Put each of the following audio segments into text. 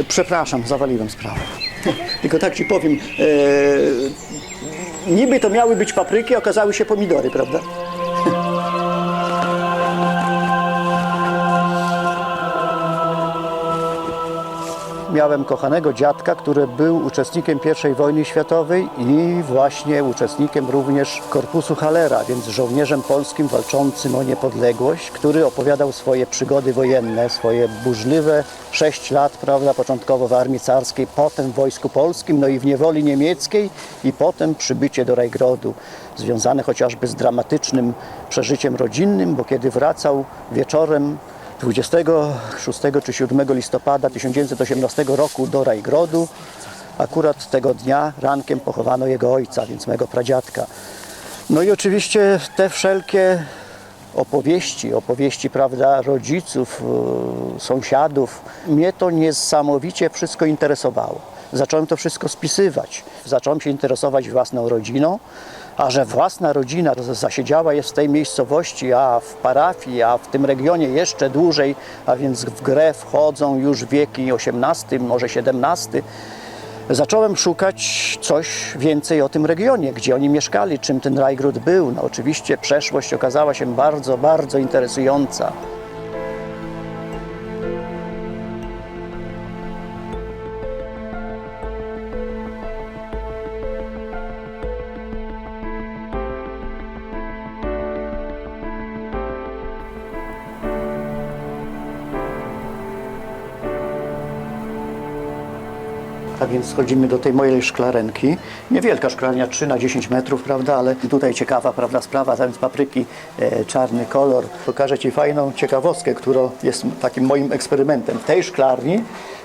E, Przepraszam, zawaliłem sprawę. Tylko tak ci powiem, e, niby to miały być papryki, okazały się pomidory, prawda? Miałem kochanego dziadka, który był uczestnikiem I wojny światowej i właśnie uczestnikiem również Korpusu Halera, więc żołnierzem polskim walczącym o niepodległość, który opowiadał swoje przygody wojenne, swoje burzliwe sześć lat, prawda, początkowo w armii carskiej, potem w wojsku polskim, no i w niewoli niemieckiej i potem przybycie do Rajgrodu, związane chociażby z dramatycznym przeżyciem rodzinnym, bo kiedy wracał wieczorem 26 czy 7 listopada 1918 roku do Rajgrodu. Akurat tego dnia rankiem pochowano jego ojca, więc mego pradziadka. No i oczywiście te wszelkie opowieści, opowieści prawda, rodziców, yy, sąsiadów, mnie to niesamowicie wszystko interesowało. Zacząłem to wszystko spisywać. Zacząłem się interesować własną rodziną, a że własna rodzina zasiedziała jest w tej miejscowości, a w parafii, a w tym regionie jeszcze dłużej, a więc w grę wchodzą już wieki XVIII, może XVII, zacząłem szukać coś więcej o tym regionie, gdzie oni mieszkali, czym ten Rajgród był. No oczywiście przeszłość okazała się bardzo, bardzo interesująca. Więc schodzimy do tej mojej szklarenki. Niewielka szklarnia, 3 na 10 metrów, prawda, ale tutaj ciekawa, prawda, sprawa, zamiast papryki e, czarny kolor. Pokażę Ci fajną ciekawostkę, która jest takim moim eksperymentem. W tej szklarni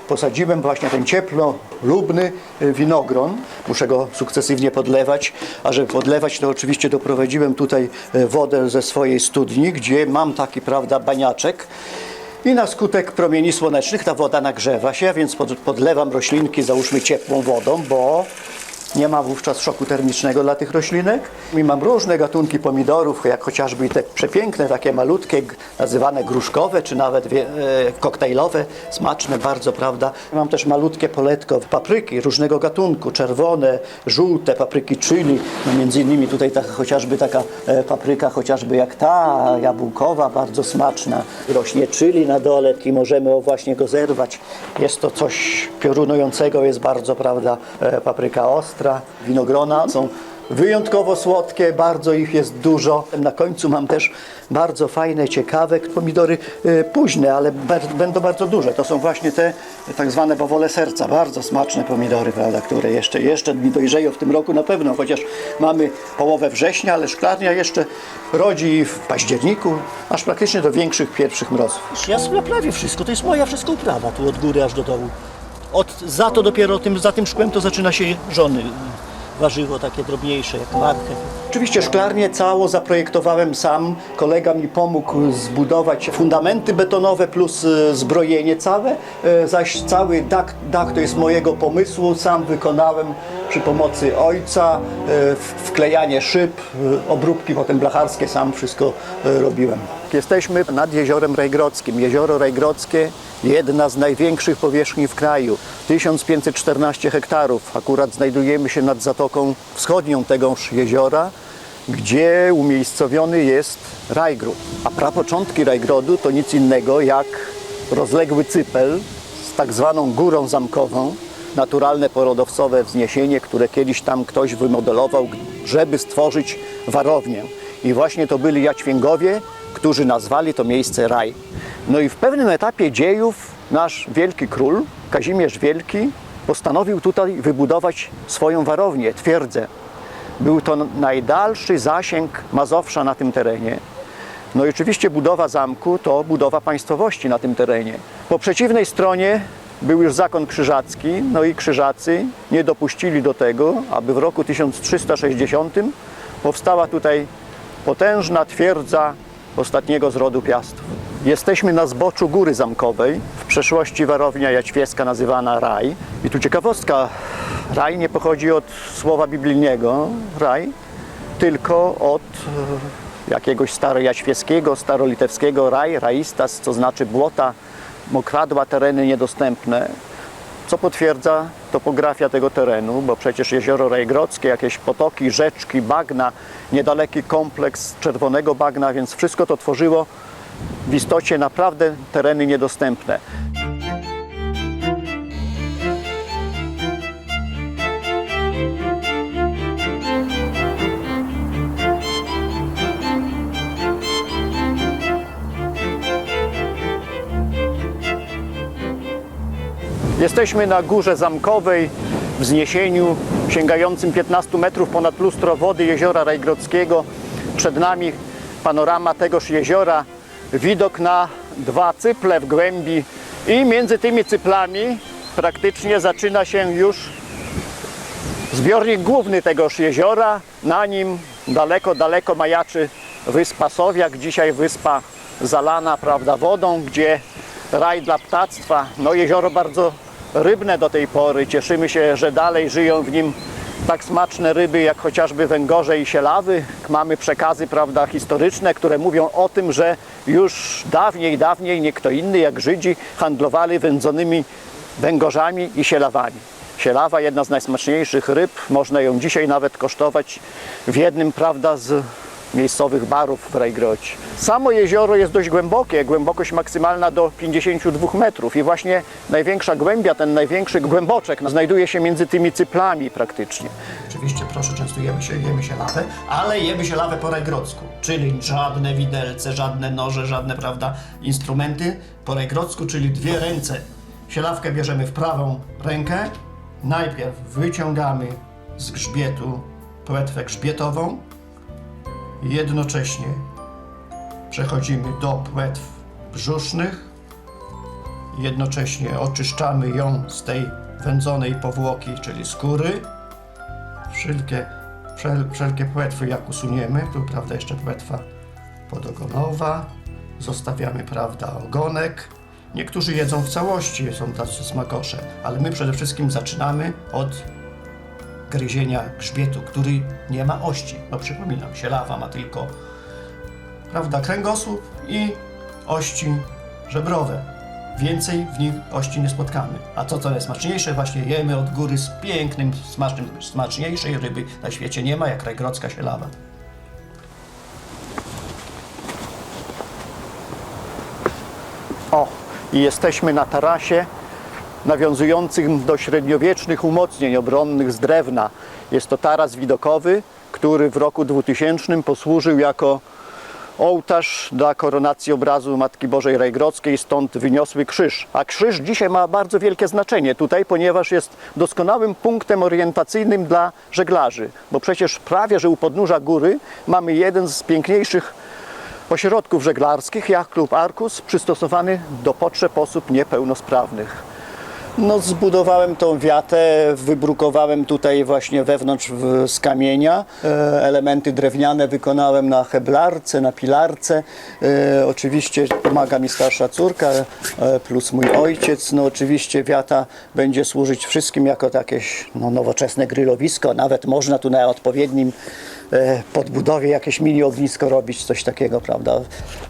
posadziłem właśnie ten ciepło lubny e, winogron. Muszę go sukcesywnie podlewać, a żeby podlewać, to oczywiście doprowadziłem tutaj e, wodę ze swojej studni, gdzie mam taki, prawda, baniaczek. I na skutek promieni słonecznych ta woda nagrzewa się, więc pod, podlewam roślinki, załóżmy ciepłą wodą, bo nie ma wówczas szoku termicznego dla tych roślinek. I mam różne gatunki pomidorów, jak chociażby te przepiękne, takie malutkie, nazywane gruszkowe, czy nawet e, koktajlowe, smaczne bardzo, prawda. Mam też malutkie poletko papryki różnego gatunku, czerwone, żółte, papryki chili, no między innymi tutaj ta, chociażby taka e, papryka, chociażby jak ta jabłkowa, bardzo smaczna. Rośnie chili na dole i możemy właśnie go zerwać. Jest to coś piorunującego, jest bardzo, prawda, e, papryka ostra. Winogrona są wyjątkowo słodkie, bardzo ich jest dużo. Na końcu mam też bardzo fajne, ciekawe pomidory e, późne, ale będą bardzo duże. To są właśnie te tak zwane bawole serca, bardzo smaczne pomidory, prawda, które jeszcze, jeszcze mi dojrzeją w tym roku na pewno, chociaż mamy połowę września, ale szklarnia jeszcze rodzi w październiku, aż praktycznie do większych pierwszych mrozów. Ja sobie prawie wszystko, to jest moja wszystko uprawa, tu od góry aż do dołu. Od, za to dopiero tym, za tym szkłem to zaczyna się żony warzywo takie drobniejsze jak marchew. Oczywiście szklarnię całą zaprojektowałem sam. Kolega mi pomógł zbudować fundamenty betonowe plus e, zbrojenie całe, e, zaś cały dach, dach to jest mojego pomysłu. Sam wykonałem przy pomocy ojca, wklejanie szyb, obróbki potem blacharskie, sam wszystko robiłem. Jesteśmy nad jeziorem Rajgrodzkim. Jezioro Rajgrodzkie, jedna z największych powierzchni w kraju, 1514 hektarów. Akurat znajdujemy się nad zatoką wschodnią tegoż jeziora, gdzie umiejscowiony jest Rajgród. A prapoczątki Rajgrodu to nic innego jak rozległy cypel z tak zwaną górą zamkową, naturalne porodowcowe wzniesienie, które kiedyś tam ktoś wymodelował, żeby stworzyć warownię. I właśnie to byli Jaćwięgowie, którzy nazwali to miejsce Raj. No i w pewnym etapie dziejów nasz wielki król, Kazimierz Wielki, postanowił tutaj wybudować swoją warownię, twierdzę. Był to najdalszy zasięg Mazowsza na tym terenie. No i oczywiście budowa zamku to budowa państwowości na tym terenie. Po przeciwnej stronie był już zakon krzyżacki, no i krzyżacy nie dopuścili do tego, aby w roku 1360 powstała tutaj potężna twierdza ostatniego z rodu Piastów. Jesteśmy na zboczu Góry Zamkowej, w przeszłości warownia jaćwieska nazywana Raj. I tu ciekawostka, Raj nie pochodzi od słowa biblijnego, Raj, tylko od e, jakiegoś starojaświeskiego, starolitewskiego raj, raistas, co znaczy błota, mokradła, tereny niedostępne. Co potwierdza topografia tego terenu, bo przecież jezioro Rajgrodzkie, jakieś potoki, rzeczki, bagna, niedaleki kompleks czerwonego bagna, więc wszystko to tworzyło w istocie naprawdę tereny niedostępne. Jesteśmy na górze zamkowej, wzniesieniu sięgającym 15 metrów ponad lustro wody jeziora Rajgrodzkiego. Przed nami panorama tegoż jeziora, widok na dwa cyple w głębi i między tymi cyplami praktycznie zaczyna się już zbiornik główny tegoż jeziora. Na nim daleko, daleko majaczy wyspa Sowiak, dzisiaj wyspa zalana prawda, wodą, gdzie raj dla ptactwa. No jezioro bardzo rybne do tej pory. Cieszymy się, że dalej żyją w nim tak smaczne ryby jak chociażby węgorze i sielawy. Mamy przekazy prawda, historyczne, które mówią o tym, że już dawniej, dawniej nie kto inny jak Żydzi handlowali wędzonymi węgorzami i sielawami. Sielawa, jedna z najsmaczniejszych ryb, można ją dzisiaj nawet kosztować w jednym, prawda, z miejscowych barów w Rajgrocie. Samo jezioro jest dość głębokie, głębokość maksymalna do 52 metrów i właśnie największa głębia, ten największy głęboczek znajduje się między tymi cyplami praktycznie. Oczywiście, proszę, częstujemy się, jemy się lawę, ale jemy się lawę po rajgrodzku, czyli żadne widelce, żadne noże, żadne, prawda, instrumenty po rajgrodzku, czyli dwie ręce. Sielawkę bierzemy w prawą rękę, najpierw wyciągamy z grzbietu płetwę grzbietową, jednocześnie przechodzimy do płetw brzusznych, jednocześnie oczyszczamy ją z tej wędzonej powłoki, czyli skóry, wszelkie, wszel, wszelkie płetwy jak usuniemy, tu prawda jeszcze płetwa podogonowa, zostawiamy prawda ogonek. Niektórzy jedzą w całości, są tacy smakosze, ale my przede wszystkim zaczynamy od gryzienia grzbietu, który nie ma ości. No przypominam, sielawa ma tylko prawda, kręgosłup i ości żebrowe. Więcej w nich ości nie spotkamy. A to, co najsmaczniejsze, właśnie jemy od góry z pięknym, smacznym, smaczniejszej ryby na świecie nie ma, jak rajgrodzka sielawa. O, i jesteśmy na tarasie nawiązującym do średniowiecznych umocnień obronnych z drewna. Jest to taras widokowy, który w roku 2000 posłużył jako ołtarz dla koronacji obrazu Matki Bożej Rajgrodzkiej, stąd wyniosły krzyż. A krzyż dzisiaj ma bardzo wielkie znaczenie tutaj, ponieważ jest doskonałym punktem orientacyjnym dla żeglarzy, bo przecież prawie, że u podnóża góry mamy jeden z piękniejszych ośrodków żeglarskich, jak klub Arkus, przystosowany do potrzeb osób niepełnosprawnych. No, zbudowałem tą wiatę, wybrukowałem tutaj właśnie wewnątrz w, z kamienia. E, elementy drewniane wykonałem na heblarce, na pilarce. E, oczywiście pomaga mi starsza córka, e, plus mój ojciec. No, oczywiście wiata będzie służyć wszystkim jako takie no, nowoczesne grillowisko. Nawet można tu na odpowiednim podbudowie jakieś mini ognisko robić, coś takiego, prawda?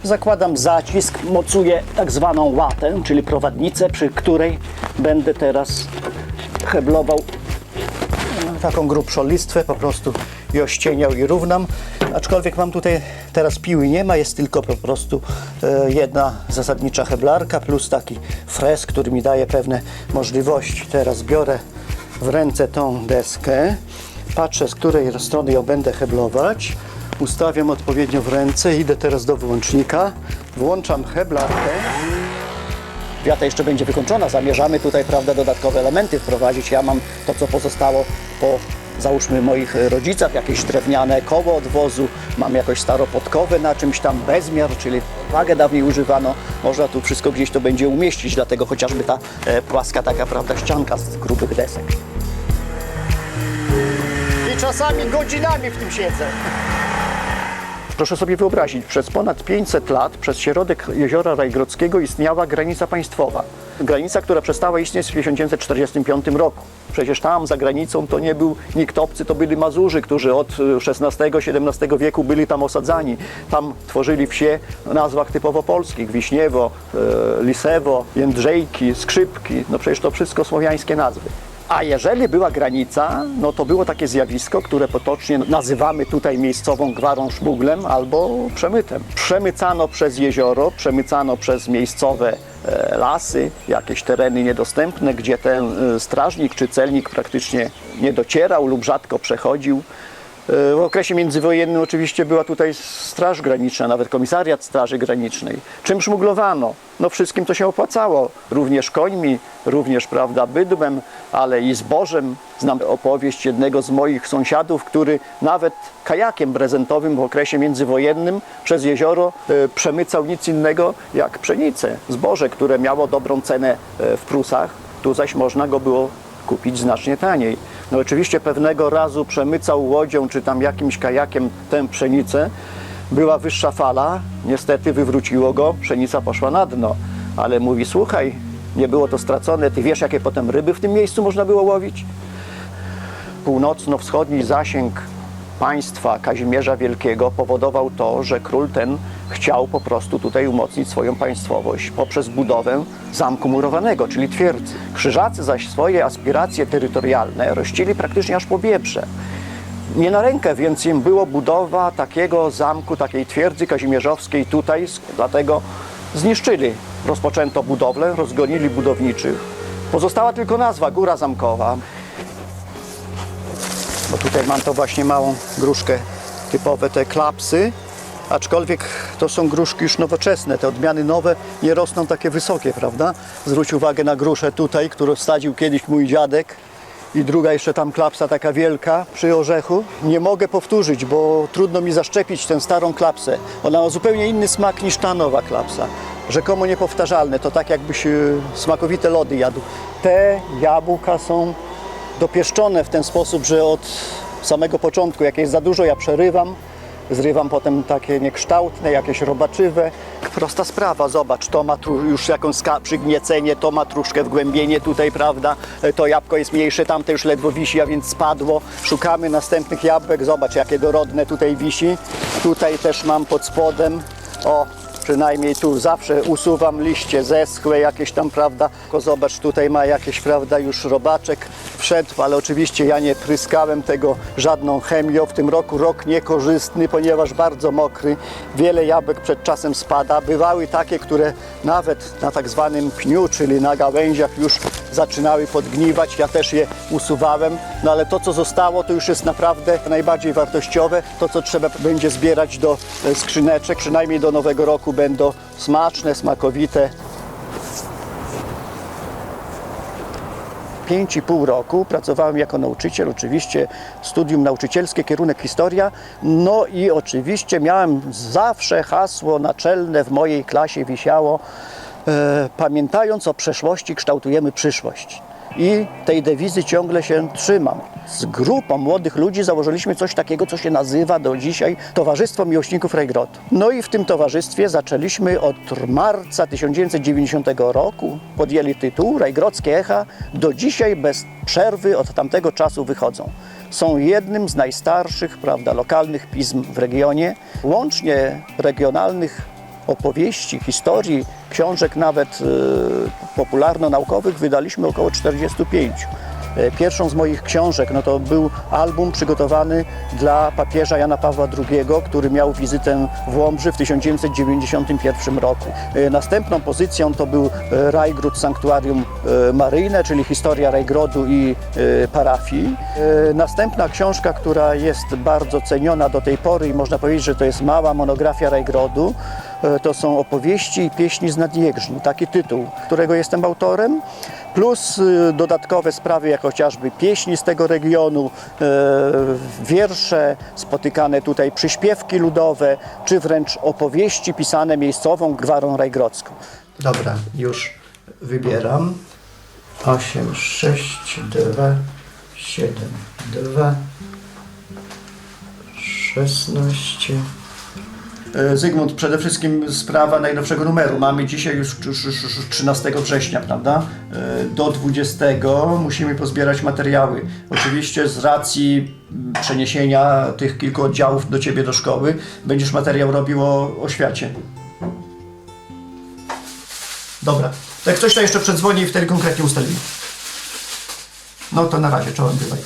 Zakładam zacisk, mocuję tak zwaną łatę, czyli prowadnicę, przy której będę teraz heblował e, taką grubszą listwę po prostu i ościeniał i równam. Aczkolwiek mam tutaj teraz piły nie ma, jest tylko po prostu e, jedna zasadnicza heblarka plus taki fres, który mi daje pewne możliwości. Teraz biorę w ręce tą deskę, patrzę z której strony ją będę heblować, ustawiam odpowiednio w ręce, idę teraz do wyłącznika, włączam heblarkę. Wiata jeszcze będzie wykończona. Zamierzamy tutaj, prawda, dodatkowe elementy wprowadzić. Ja mam to, co pozostało po, załóżmy, moich rodzicach, jakieś drewniane koło od wozu, mam jakoś staropodkowe na czymś tam, bezmiar, czyli wagę dawniej używano. Można tu wszystko gdzieś to będzie umieścić, dlatego chociażby ta e, płaska taka, prawda, ścianka z grubych desek. Czasami godzinami w tym siedzę. Proszę sobie wyobrazić, przez ponad 500 lat przez środek jeziora Rajgrodzkiego istniała granica państwowa. Granica, która przestała istnieć w 1945 roku. Przecież tam za granicą to nie był nikt obcy, to byli Mazurzy, którzy od XVI-XVII wieku byli tam osadzani. Tam tworzyli wsie o nazwach typowo polskich, Wiśniewo, e, Lisewo, Jędrzejki, Skrzypki, no przecież to wszystko słowiańskie nazwy. A jeżeli była granica, no to było takie zjawisko, które potocznie nazywamy tutaj miejscową gwarą szmuglem albo przemytem. Przemycano przez jezioro, przemycano przez miejscowe e, lasy, jakieś tereny niedostępne, gdzie ten e, strażnik czy celnik praktycznie nie docierał lub rzadko przechodził. E, W okresie międzywojennym oczywiście była tutaj Straż Graniczna, nawet komisariat Straży Granicznej. Czym szmuglowano? No wszystkim to się opłacało, również końmi, również prawda, bydłem, ale i zbożem. Znam opowieść jednego z moich sąsiadów, który nawet kajakiem prezentowym w okresie międzywojennym przez jezioro e, przemycał nic innego jak pszenicę, zboże, które miało dobrą cenę e, w Prusach. Tu zaś można go było kupić znacznie taniej. No oczywiście pewnego razu przemycał łodzią czy tam jakimś kajakiem tę pszenicę. Była wyższa fala, niestety wywróciło go, pszenica poszła na dno. Ale mówi, słuchaj, nie było to stracone, ty wiesz jakie potem ryby w tym miejscu można było łowić? Północno-wschodni zasięg państwa Kazimierza Wielkiego powodował to, że król ten chciał po prostu tutaj umocnić swoją państwowość poprzez budowę zamku murowanego, czyli twierdzy. Krzyżacy zaś swoje aspiracje terytorialne rościli praktycznie aż po Wieprze. Nie na rękę więc im było budowa takiego zamku, takiej twierdzy kazimierzowskiej tutaj, dlatego zniszczyli. Rozpoczęto budowlę, rozgonili budowniczych. Pozostała tylko nazwa Góra Zamkowa. Bo tutaj mam to właśnie małą gruszkę, typowe te klapsy, aczkolwiek to są gruszki już nowoczesne, te odmiany nowe nie rosną takie wysokie, prawda? Zwróć uwagę na gruszę tutaj, którą sadził kiedyś mój dziadek i druga jeszcze tam klapsa taka wielka przy orzechu. Nie mogę powtórzyć, bo trudno mi zaszczepić tę starą klapsę. Ona ma zupełnie inny smak niż ta nowa klapsa. Rzekomo niepowtarzalne, to tak jakbyś y, smakowite lody jadł. Te jabłka są dopieszczone w ten sposób, że od samego początku, jak jest za dużo, ja przerywam, zrywam potem takie niekształtne, jakieś robaczywe. Prosta sprawa, zobacz, to ma tru- już jakąś przygniecenie, to ma troszkę wgłębienie tutaj, prawda, E, to jabłko jest mniejsze, tamte już ledwo wisi, a więc spadło. Szukamy następnych jabłek, zobacz jakie dorodne tutaj wisi. Tutaj też mam pod spodem, o, Przynajmniej tu zawsze usuwam liście zeschłe, jakieś tam, prawda. Tylko zobacz, tutaj ma jakieś, prawda, już robaczek wszedł, ale oczywiście ja nie pryskałem tego żadną chemią. W tym roku rok niekorzystny, ponieważ bardzo mokry. Wiele jabłek przed czasem spada. Bywały takie, które nawet na tak zwanym pniu, czyli na gałęziach już zaczynały podgniwać. Ja też je usuwałem, no ale to, co zostało, to już jest naprawdę najbardziej wartościowe. To, co trzeba będzie zbierać do e, skrzyneczek, przynajmniej do nowego roku będą smaczne, smakowite. Pięć i pół roku pracowałem jako nauczyciel, oczywiście studium nauczycielskie, kierunek historia, no i oczywiście miałem zawsze hasło naczelne w mojej klasie wisiało, e, pamiętając o przeszłości kształtujemy przyszłość. I tej dewizy ciągle się trzymam. Z grupą młodych ludzi założyliśmy coś takiego, co się nazywa do dzisiaj Towarzystwo Miłośników Rajgrodu. No i w tym towarzystwie zaczęliśmy od marca 1990 roku. Podjęli tytuł Rajgrodzkie Echa. Do dzisiaj bez przerwy od tamtego czasu wychodzą. Są jednym z najstarszych, prawda, lokalnych pism w regionie. Łącznie regionalnych opowieści, historii, książek nawet e, popularno-naukowych wydaliśmy około 45. E, Pierwszą z moich książek no to był album przygotowany dla papieża Jana Pawła II, który miał wizytę w Łomży w 1991 roku. E, Następną pozycją to był e, Rajgród Sanktuarium Maryjne, czyli historia Rajgrodu i parafii. Następna książka, która jest bardzo ceniona do tej pory i można powiedzieć, że to jest mała monografia Rajgrodu, to są opowieści i pieśni z Nadjegrzni, taki tytuł, którego jestem autorem, plus y, dodatkowe sprawy, jak chociażby pieśni z tego regionu, e, wiersze spotykane tutaj, przyśpiewki ludowe, czy wręcz opowieści pisane miejscową gwarą rajgrodzką. Dobra, już wybieram. 8, 6, 2, 7, 2, 16, E, Zygmunt, przede wszystkim sprawa najnowszego numeru. Mamy dzisiaj już już- już- już 13 września, prawda? E, Do 20 musimy pozbierać materiały. Oczywiście z racji przeniesienia tych kilku oddziałów do Ciebie do szkoły będziesz materiał robił o, o świecie. Dobra. To jak ktoś to jeszcze przedzwoni i wtedy konkretnie ustalimy. No to na razie, czołem bywaj.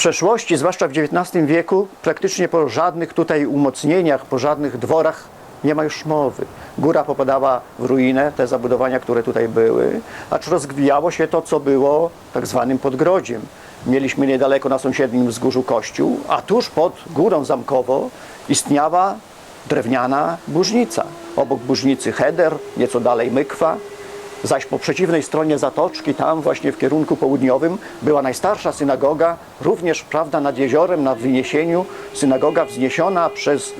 Przeszłości, zwłaszcza w XIX wieku, praktycznie po żadnych tutaj umocnieniach, po żadnych dworach nie ma już mowy. Góra popadała w ruinę, te zabudowania, które tutaj były, acz rozgwijało się to, co było tak zwanym podgrodziem. Mieliśmy niedaleko na sąsiednim wzgórzu kościół, a tuż pod górą zamkowo istniała drewniana burznica. Obok burznicy Heder, nieco dalej Mykwa, Zaś po przeciwnej stronie zatoczki, tam właśnie w kierunku południowym, była najstarsza synagoga, również prawda, nad jeziorem, na wyniesieniu, synagoga wzniesiona przez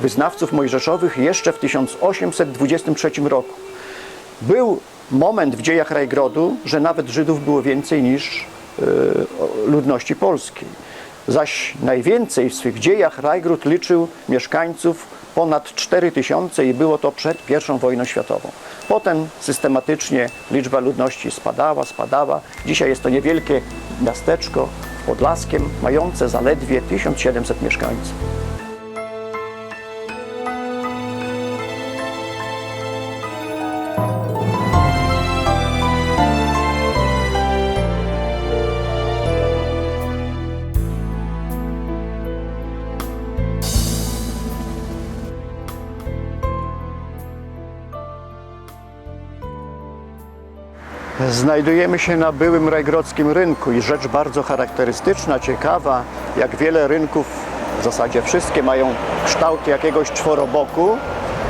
wyznawców mojżeszowych jeszcze w 1823 roku. Był moment w dziejach Rajgrodu, że nawet Żydów było więcej niż e, ludności polskiej. Zaś najwięcej w swych dziejach Rajgród liczył mieszkańców ponad 4 tysiące i było to przed I wojną światową. Potem systematycznie liczba ludności spadała, spadała. Dzisiaj jest to niewielkie miasteczko pod Laskiem, mające zaledwie 1700 mieszkańców. Znajdujemy się na byłym rajgrodzkim rynku i rzecz bardzo charakterystyczna, ciekawa, jak wiele rynków, w zasadzie wszystkie mają kształt jakiegoś czworoboku.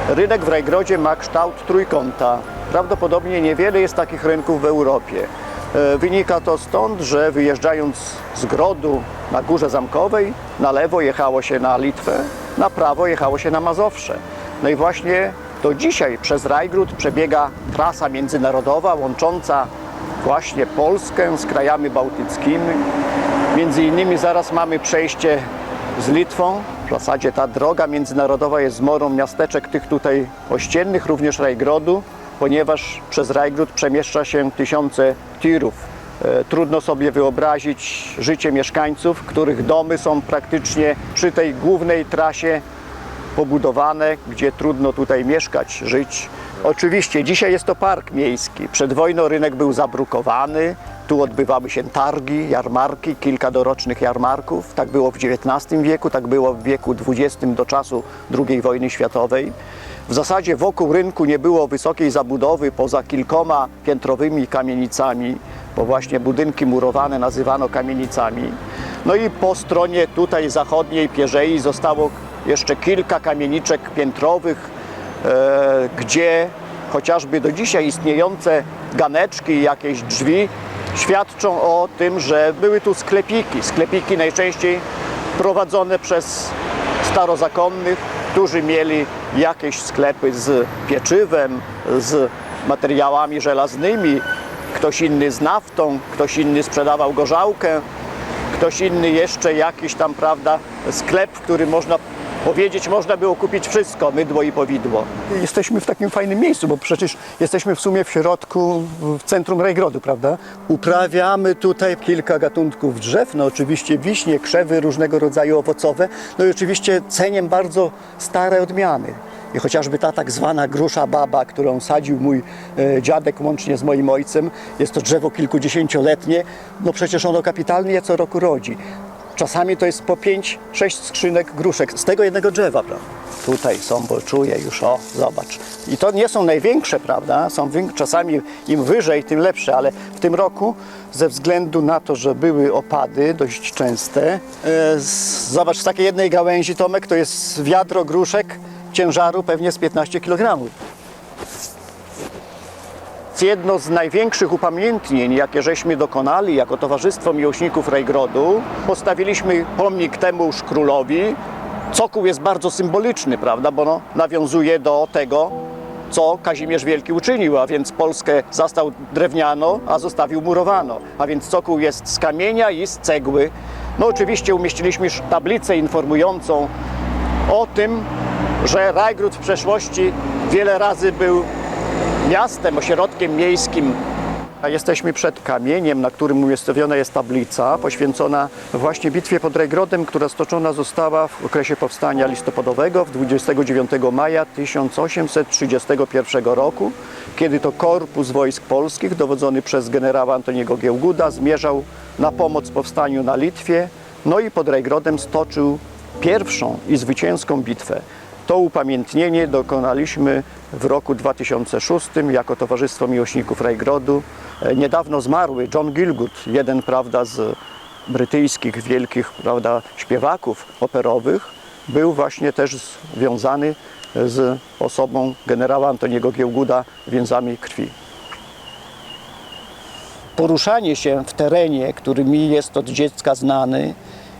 Rynek w Rajgrodzie ma kształt trójkąta. Prawdopodobnie niewiele jest takich rynków w Europie. E, Wynika to stąd, że wyjeżdżając z Grodu na Górze Zamkowej, na lewo jechało się na Litwę, na prawo jechało się na Mazowsze. No i właśnie to dzisiaj przez Rajgród przebiega trasa międzynarodowa łącząca właśnie Polskę z krajami bałtyckimi. Między innymi zaraz mamy przejście z Litwą. W zasadzie ta droga międzynarodowa jest zmorą miasteczek tych tutaj ościennych, również Rajgrodu, ponieważ przez Rajgród przemieszcza się tysiące tirów. E, Trudno sobie wyobrazić życie mieszkańców, których domy są praktycznie przy tej głównej trasie pobudowane, gdzie trudno tutaj mieszkać, żyć. Oczywiście dzisiaj jest to park miejski. Przed wojną rynek był zabrukowany. Tu odbywały się targi, jarmarki, kilka dorocznych jarmarków. Tak było w XIX wieku, tak było w wieku XX do czasu II wojny światowej. W zasadzie wokół rynku nie było wysokiej zabudowy poza kilkoma piętrowymi kamienicami, bo właśnie budynki murowane nazywano kamienicami. No i po stronie tutaj zachodniej Pierzei zostało jeszcze kilka kamieniczek piętrowych, e, gdzie chociażby do dzisiaj istniejące ganeczki jakieś drzwi świadczą o tym, że były tu sklepiki. Sklepiki najczęściej prowadzone przez starozakonnych, którzy mieli jakieś sklepy z pieczywem, z materiałami żelaznymi, ktoś inny z naftą, ktoś inny sprzedawał gorzałkę, ktoś inny jeszcze jakiś tam, prawda, sklep, w którym można powiedzieć, można było kupić wszystko, mydło i powidło. Jesteśmy w takim fajnym miejscu, bo przecież jesteśmy w sumie w środku, w centrum Rajgrodu, prawda? Uprawiamy tutaj kilka gatunków drzew, no oczywiście wiśnie, krzewy, różnego rodzaju owocowe, no i oczywiście ceniem bardzo stare odmiany. I chociażby ta tak zwana grusza baba, którą sadził mój e, dziadek łącznie z moim ojcem, jest to drzewo kilkudziesięcioletnie, no przecież ono kapitalnie je co roku rodzi. Czasami to jest po 5-6 skrzynek gruszek z tego jednego drzewa, prawda? Tutaj są, bo czuję już, o, zobacz. I to nie są największe, prawda? Są czasami im wyżej, tym lepsze, ale w tym roku ze względu na to, że były opady dość częste, e, z, zobacz, z takiej jednej gałęzi, Tomek, to jest wiadro gruszek ciężaru pewnie z 15 kg. Jedno z największych upamiętnień, jakie żeśmy dokonali jako Towarzystwo Miłośników Rajgrodu, postawiliśmy pomnik temuż królowi. Cokół jest bardzo symboliczny, prawda, bo no, nawiązuje do tego, co Kazimierz Wielki uczynił, a więc Polskę zastał drewniano, a zostawił murowano. A więc cokół jest z kamienia i z cegły. No oczywiście umieściliśmy już tablicę informującą o tym, że Rajgród w przeszłości wiele razy był miastem, ośrodkiem miejskim. Jesteśmy przed kamieniem, na którym umiejscowiona jest tablica poświęcona właśnie bitwie pod Rajgrodem, która stoczona została w okresie powstania listopadowego w 29 maja 1831 roku, kiedy to korpus wojsk polskich dowodzony przez generała Antoniego Giełguda zmierzał na pomoc powstaniu na Litwie, no i pod Rajgrodem stoczył pierwszą i zwycięską bitwę. To upamiętnienie dokonaliśmy w roku 2006 jako Towarzystwo Miłośników Rajgrodu. E, Niedawno zmarły John Gilgood, jeden prawda, z brytyjskich wielkich prawda, śpiewaków operowych, był właśnie też związany z osobą generała Antoniego Giełguda więzami krwi. Poruszanie się w terenie, który mi jest od dziecka znany,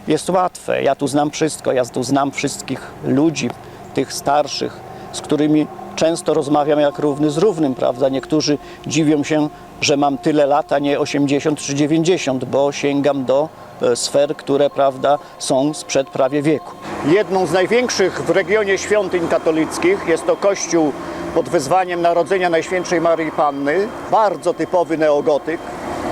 jest łatwe. Ja tu znam wszystko, ja tu znam wszystkich ludzi, tych starszych, z którymi często rozmawiam jak równy z równym, prawda? Niektórzy dziwią się, że mam tyle lat, a nie 80 czy 90, bo sięgam do e, sfer, które, prawda, są sprzed prawie wieku. Jedną z największych w regionie świątyń katolickich jest to kościół pod wezwaniem Narodzenia Najświętszej Maryi Panny, bardzo typowy neogotyk,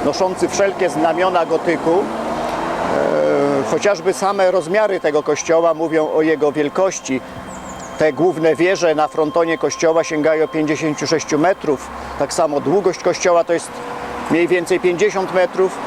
noszący wszelkie znamiona gotyku. E, Chociażby same rozmiary tego kościoła mówią o jego wielkości. Te główne wieże na frontonie kościoła sięgają 56 metrów. Tak samo długość kościoła to jest mniej więcej 50 metrów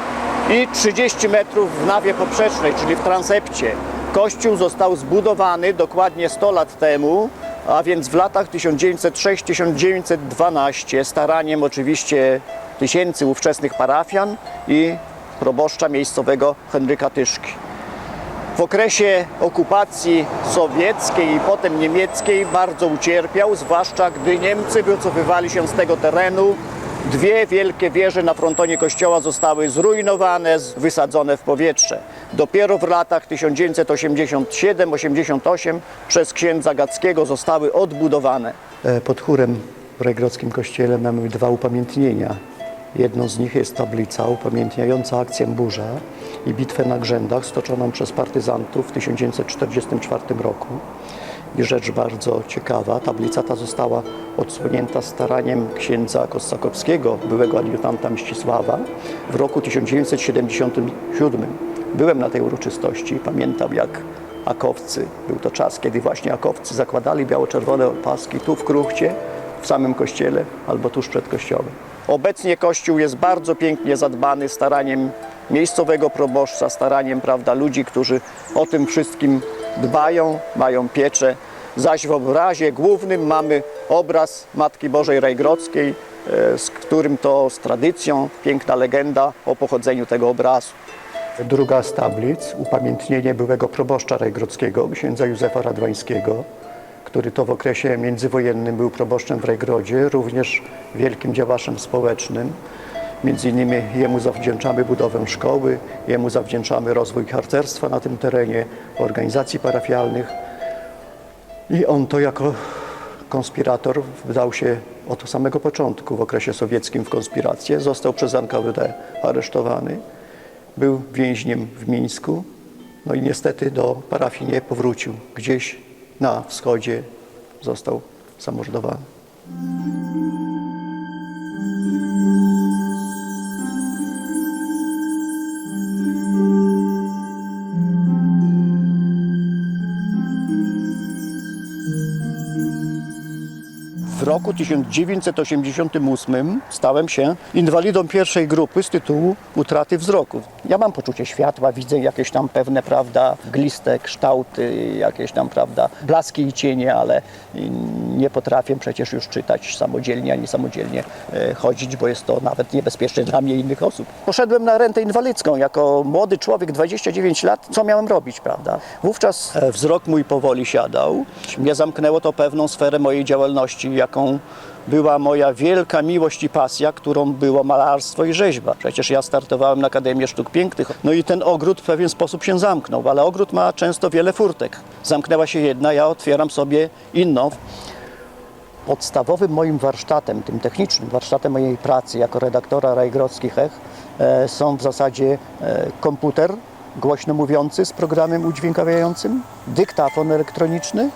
i 30 metrów w nawie poprzecznej, czyli w transepcie. Kościół został zbudowany dokładnie 100 lat temu, a więc w latach 1906-1912 staraniem oczywiście tysięcy ówczesnych parafian i proboszcza miejscowego Henryka Tyszki. W okresie okupacji sowieckiej i potem niemieckiej bardzo ucierpiał, zwłaszcza gdy Niemcy wycofywali się z tego terenu. Dwie wielkie wieże na frontonie kościoła zostały zrujnowane, wysadzone w powietrze. Dopiero w latach 1987-88 przez księdza Gackiego zostały odbudowane. Pod chórem w Regrodzkim kościele mamy dwa upamiętnienia. Jedną z nich jest tablica upamiętniająca akcję Burza i bitwę na Grzędach stoczoną przez partyzantów w 1944 roku. I rzecz bardzo ciekawa, tablica ta została odsłonięta staraniem księdza Kossakowskiego, byłego adiutanta Mścisława, w roku 1977. Byłem na tej uroczystości, pamiętam jak akowcy, był to czas, kiedy właśnie akowcy zakładali biało-czerwone opaski tu w Kruchcie, w samym kościele albo tuż przed kościołem. Obecnie kościół jest bardzo pięknie zadbany staraniem miejscowego proboszcza, staraniem prawda, ludzi, którzy o tym wszystkim dbają, mają pieczę. Zaś w obrazie głównym mamy obraz Matki Bożej Rajgrodzkiej, e, z którym to z tradycją, piękna legenda o pochodzeniu tego obrazu. Druga z tablic, upamiętnienie byłego proboszcza rajgrodzkiego, księdza Józefa Radwańskiego, który to w okresie międzywojennym był proboszczem w Rajgrodzie, również wielkim działaczem społecznym. Między innymi jemu zawdzięczamy budowę szkoły, jemu zawdzięczamy rozwój harcerstwa na tym terenie, organizacji parafialnych. I on to jako konspirator wdał się od samego początku w okresie sowieckim w konspirację. Został przez NKWD aresztowany. Był więźniem w Mińsku. No i niestety do parafii nie powrócił. Gdzieś na wschodzie został zamordowany. Roku 1988 stałem się inwalidą pierwszej grupy z tytułu utraty wzroku. Ja mam poczucie światła, widzę jakieś tam pewne, prawda, gliste kształty, jakieś tam, prawda, blaski i cienie, ale nie potrafię przecież już czytać samodzielnie, ani samodzielnie e, chodzić, bo jest to nawet niebezpieczne dla mnie i innych osób. Poszedłem na rentę inwalidzką jako młody człowiek, 29 lat. Co miałem robić, prawda? Wówczas e, wzrok mój powoli siadał. Mnie zamknęło to pewną sferę mojej działalności, jaką była moja wielka miłość i pasja, którą było malarstwo i rzeźba. Przecież ja startowałem na Akademię Sztuk Pięknych. No i ten ogród w pewien sposób się zamknął, ale ogród ma często wiele furtek. Zamknęła się jedna, ja otwieram sobie inną. Podstawowym moim warsztatem, tym technicznym warsztatem mojej pracy jako redaktora rajgrodzkich Ech są w zasadzie e, komputer głośno mówiący z programem udźwiękawiającym, dyktafon elektroniczny,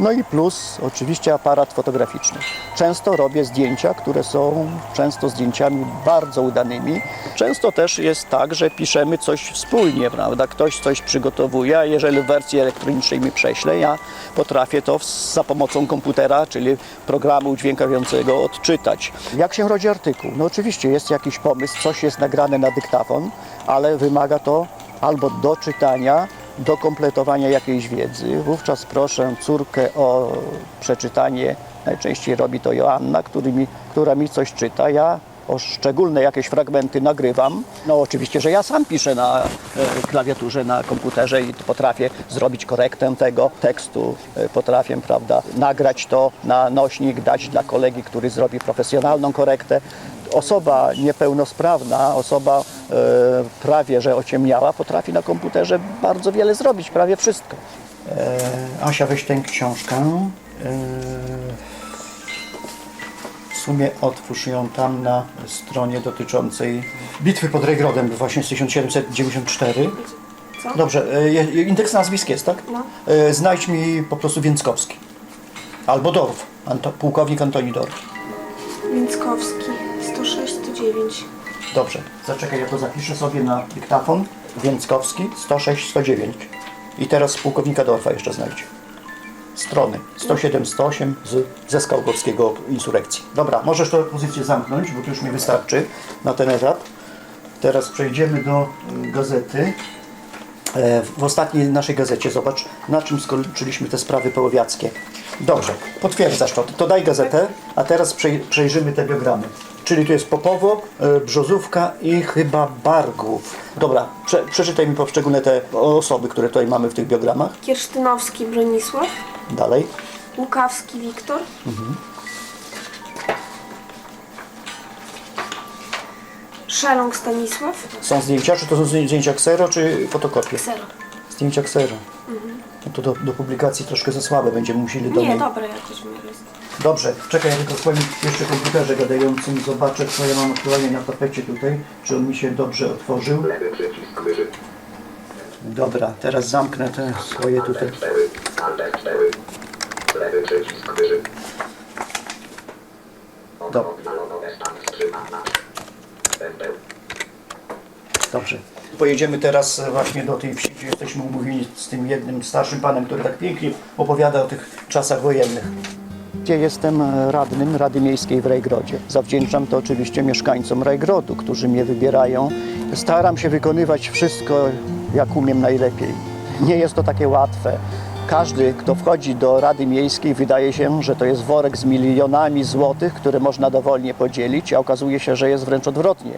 no i plus oczywiście aparat fotograficzny. Często robię zdjęcia, które są często zdjęciami bardzo udanymi. Często też jest tak, że piszemy coś wspólnie, prawda? Ktoś coś przygotowuje, a jeżeli w wersji elektronicznej mi prześle, ja potrafię to za pomocą komputera, czyli programu udźwiękawiającego odczytać. Jak się rodzi artykuł? No oczywiście jest jakiś pomysł, coś jest nagrane na dyktafon, ale wymaga to albo do czytania, do kompletowania jakiejś wiedzy. Wówczas proszę córkę o przeczytanie. Najczęściej robi to Joanna, który mi, która mi coś czyta. Ja o szczególne jakieś fragmenty nagrywam. No oczywiście, że ja sam piszę na e, klawiaturze, na komputerze i potrafię zrobić korektę tego tekstu. E, Potrafię, prawda, nagrać to na nośnik, dać dla kolegi, który zrobi profesjonalną korektę. Osoba niepełnosprawna, osoba e, prawie że ociemniała, potrafi na komputerze bardzo wiele zrobić, prawie wszystko. E, Asia, weź tę książkę. E, w sumie otwórz ją tam na stronie dotyczącej bitwy pod Rejgrodem, właśnie z 1794. Co? Dobrze, e, indeks nazwisk jest, tak? No. E, Znajdź mi po prostu Więckowski. Albo Dorf, Anto, pułkownik Antoni Dorf. Mińskowski 106 109. Dobrze, zaczekaj, ja to zapiszę sobie na dyktafon. Więckowski 106 109. I teraz pułkownika Dorfa jeszcze znajdź. Strony 107 108 z, ze Skałkowskiego insurekcji. Dobra, możesz tę pozycję zamknąć, bo to już mi wystarczy na ten etap. Teraz przejdziemy do y, gazety. E, W ostatniej naszej gazecie zobacz, na czym skończyliśmy te sprawy połowiackie. Dobrze, potwierdzasz to. To daj gazetę, a teraz przej- przejrzymy te biogramy. Czyli tu jest Popowo, e, Brzozówka i chyba Bargów. Dobra, prze, przeczytaj mi poszczególne te osoby, które tutaj mamy w tych biogramach. Kiersztynowski Bronisław. Dalej. Łukawski Wiktor. Szelong Stanisław. Są zdjęcia, czy to są zdjęcia ksero, czy fotokopie? Ksero. Zdjęcia ksero. No to do, do publikacji troszkę za słabe, będziemy musieli do Nie, niej... dobre jakoś. Dobrze, czekaj, ja tylko w swoim jeszcze komputerze gadającym zobaczę, co ja mam aktualnie na tapecie tutaj, czy on mi się dobrze otworzył. Dobra, teraz zamknę te swoje tutaj. F4. Alt F4. Lewy przycisk myszy. Dob- Odnalonowe stan wstrzymana. Enter. Dobrze. Pojedziemy teraz właśnie do tej wsi, gdzie jesteśmy umówieni z tym jednym starszym panem, który tak pięknie opowiada o tych czasach wojennych. Jestem e, radnym Rady Miejskiej w Rajgrodzie. Zawdzięczam to oczywiście mieszkańcom Rajgrodu, którzy mnie wybierają. Staram się wykonywać wszystko, jak umiem najlepiej. Nie jest to takie łatwe. Każdy, kto wchodzi do Rady Miejskiej, wydaje się, że to jest worek z milionami złotych, które można dowolnie podzielić, a okazuje się, że jest wręcz odwrotnie,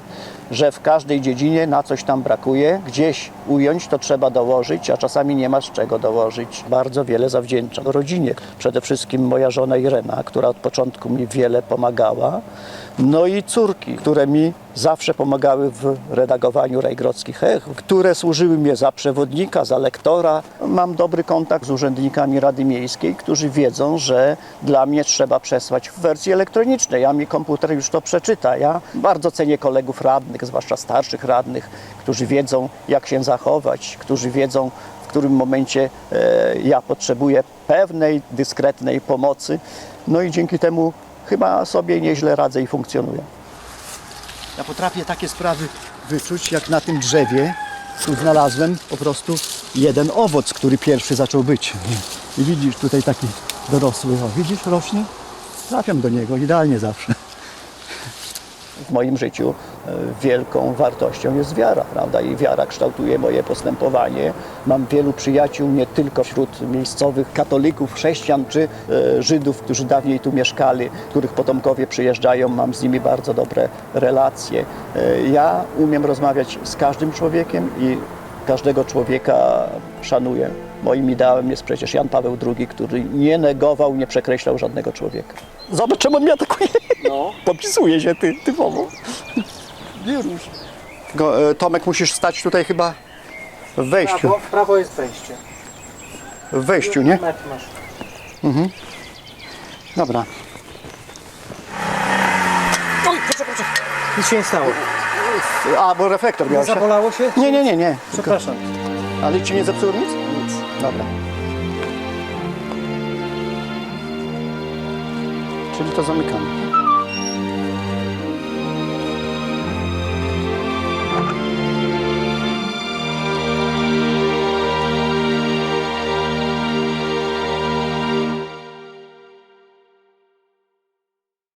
że w każdej dziedzinie na coś tam brakuje, gdzieś ująć to trzeba dołożyć, a czasami nie ma z czego dołożyć. Bardzo wiele zawdzięczam rodzinie. Przede wszystkim moja żona Irena, która od początku mi wiele pomagała, no i córki, które mi zawsze pomagały w redagowaniu rajgrodzkich ech, które służyły mnie za przewodnika, za lektora. Mam dobry kontakt z urzędnikami Rady Miejskiej, którzy wiedzą, że dla mnie trzeba przesłać w wersji elektronicznej, a mi komputer już to przeczyta. Ja bardzo cenię kolegów radnych, zwłaszcza starszych radnych, którzy wiedzą, jak się zachować, którzy wiedzą, w którym momencie e, ja potrzebuję pewnej, dyskretnej pomocy. No i dzięki temu chyba sobie nieźle radzę i funkcjonuję. Ja potrafię takie sprawy wyczuć, jak na tym drzewie. Tu znalazłem po prostu jeden owoc, który pierwszy zaczął być. I widzisz tutaj taki dorosły, o, widzisz, rośnie? Trafiam do niego idealnie zawsze. W moim życiu wielką wartością jest wiara, prawda? I wiara kształtuje moje postępowanie. Mam wielu przyjaciół, nie tylko wśród miejscowych katolików, chrześcijan czy e, Żydów, którzy dawniej tu mieszkali, których potomkowie przyjeżdżają. Mam z nimi bardzo dobre relacje. E, Ja umiem rozmawiać z każdym człowiekiem i każdego człowieka szanuję. Moim ideałem jest przecież Jan Paweł II, który nie negował, nie przekreślał żadnego człowieka. Zobacz, czemu mnie atakuje. No. Popisuje się ty, typowo. Go, e, Tomek, musisz stać tutaj chyba w wejściu. Prawo, w prawo jest wejście. W wejściu, nie? Metr masz. Dobra. Nic się nie stało. A, bo reflektor Nie miał się. zabolało się? Nie, nie, nie, nie. Przepraszam. Ale ci nie zepsuło nic? Nic. Dobra. Czyli to zamykamy.